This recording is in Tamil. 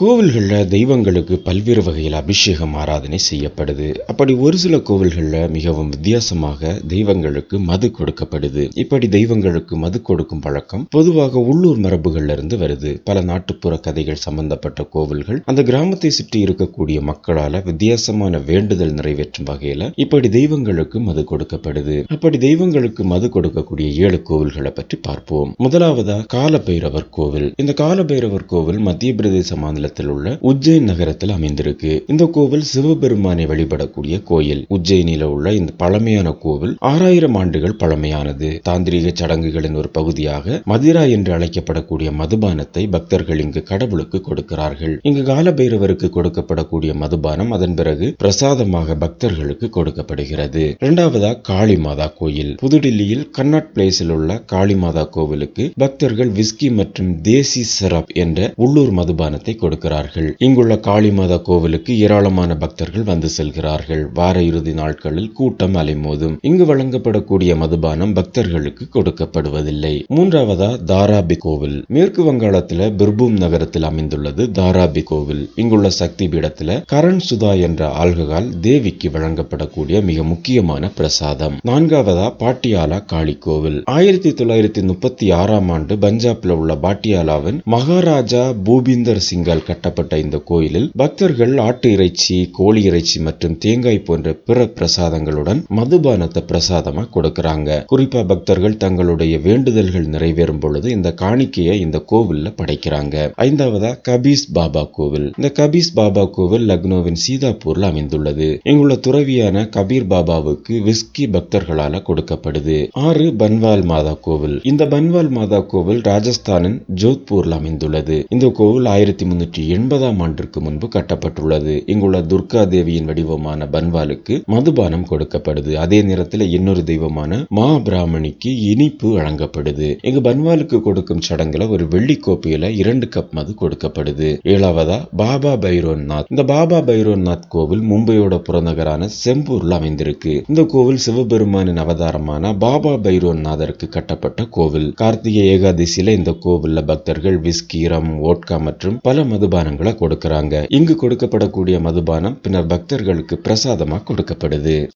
கோவில்களில் தெய்வங்களுக்கு பல்வேறு வகையில் அபிஷேகம் ஆராதனை செய்யப்படுது. அப்படி ஒரு சில கோவில்களில் மிகவும் வித்தியாசமாக தெய்வங்களுக்கு மது கொடுக்கப்படுது. இப்படி தெய்வங்களுக்கு மது கொடுக்கும் பழக்கம் பொதுவாக உள்ளூர் மரபுகள்ல இருந்து வருது. பல நாட்டுப்புற கதைகள் சம்பந்தப்பட்ட கோவில்கள் அந்த கிராமத்தை சுற்றி இருக்கக்கூடிய மக்களால வித்தியாசமான வேண்டுதல் நிறைவேற்றும் வகையில இப்படி தெய்வங்களுக்கு மது கொடுக்கப்படுது. அப்படி தெய்வங்களுக்கு மது கொடுக்கக்கூடிய ஏழு கோவில்களை பற்றி பார்ப்போம். முதலாவதா காலபைரவர் கோவில். இந்த காலபைரவர் கோவில் மத்திய பிரதேச மாநில மண்டலத்தில் உள்ள உஜ்ஜைன் நகரத்தில் அமைந்திருக்கு. இந்த கோவில் சிவபெருமானை வழிபடக்கூடிய கோயில். உஜ்ஜயினில உள்ள இந்த பழமையான கோவில் ஆறாயிரம் ஆண்டுகள் பழமையானது. தாந்திரிக சடங்குகளின் ஒரு பகுதியாக மதிரா என்று அழைக்கப்படக்கூடிய மதுபானத்தை பக்தர்கள் இங்கு கடவுளுக்கு கொடுக்கிறார்கள். இங்கு காலபைரவருக்கு கொடுக்கப்படக்கூடிய மதுபானம் அதன் பிறகு பிரசாதமாக பக்தர்களுக்கு கொடுக்கப்படுகிறது. இரண்டாவதா காளி மாதா கோயில். புதுடில்லியில் கர்நாட் பிளேஸில் உள்ள காளி மாதா கோவிலுக்கு பக்தர்கள் விஸ்கி மற்றும் தேசி சிரப் என்ற உள்ளூர் மதுபானத்தை கொடுக்கிறார்கள். இங்குள்ள காளி மாதா கோவிலுக்கு ஏராளமான பக்தர்கள் வந்து செல்கிறார்கள். வார இறுதி நாட்களில் கூட்டம் அலைமோதும். இங்கு வழங்கப்படக்கூடிய மதுபானம் பக்தர்களுக்கு கொடுக்கப்படுவதில்லை. மூன்றாவதா தாராபி கோவில். மேற்கு வங்காளத்துல பிர்பூம் நகரத்தில் அமைந்துள்ளது தாராபி கோவில். இங்குள்ள சக்தி பீடத்துல கரண் சுதா என்ற ஆல்கஹால் தேவிக்கு வழங்கப்படக்கூடிய மிக முக்கியமான பிரசாதம். நான்காவதா பாட்டியாலா காளி கோவில். ஆயிரத்தி தொள்ளாயிரத்தி முப்பத்தி ஆறாம் ஆண்டு பஞ்சாப்ல உள்ள பாட்டியாலாவின் மகாராஜா பூபிந்தர் சிங்கல் கட்டப்பட்ட இந்த கோயிலில் பக்தர்கள் ஆட்டு இறைச்சி கோழி இறைச்சி மற்றும் தேங்காய் போன்ற பிற பிரசாதங்களுடன் மதுபானத்தை பிரசாதமா கொடுக்கறாங்க. குறிப்பா பக்தர்கள் தங்களுடைய வேண்டுதல்கள் நிறைவேறும் பொழுது இந்த காணிக்கையை இந்த கோவில்ல படைக்கிறாங்க. ஐந்தாவதா கபீஸ் பாபா கோவில். இந்த கபீஸ் பாபா கோவில் லக்னோவின் சீதாப்பூர்ல அமைந்துள்ளது. இங்குள்ள துறவியான கபீர் பாபாவுக்கு விஸ்கி பக்தர்களால கொடுக்கப்படுது. ஆறு பன்வால் மாதா கோவில். இந்த பன்வால் மாதா கோவில் ராஜஸ்தானின் ஜோத்பூர்ல அமைந்துள்ளது. இந்த கோவில் ஆயிரத்தி முன்னூற்றி எண்பதாம் ஆண்டிற்கு முன்பு கட்டப்பட்டுள்ளது. இங்குள்ள துர்கா தேவியின் வடிவமான பன்வாலுக்கு மதுபானம் கொடுக்கப்படுது. அதே நேரத்தில் இன்னொரு தெய்வமான மா பிராமணிக்கு இனிப்பு வழங்கப்படுது. இங்கு பன்வாலுக்கு கொடுக்கும் சடங்குல ஒரு வெள்ளி கோப்பையில இரண்டு கப் மது கொடுக்கப்படுது. ஏழாவதா பாபா பைரோன்நாத். இந்த பாபா பைரோன்நாத் கோவில் மும்பையோட புறநகரான செம்பூர்ல அமைந்திருக்கு. இந்த கோவில் சிவபெருமானின் அவதாரமான பாபா பைரோன்நாதருக்கு கட்டப்பட்ட கோவில். கார்த்திகை ஏகாதசியில இந்த கோவில்ல பக்தர்கள் விஸ்கீரம் ஓட்கா மற்றும் பல மதுபானங்களை கொடுக்கறாங்க. இங்கு கொடுக்கப்படக்கூடிய மதுபானம் பின்னர் பக்தர்களுக்கு பிரசாதமா கொடுக்கப்படுது.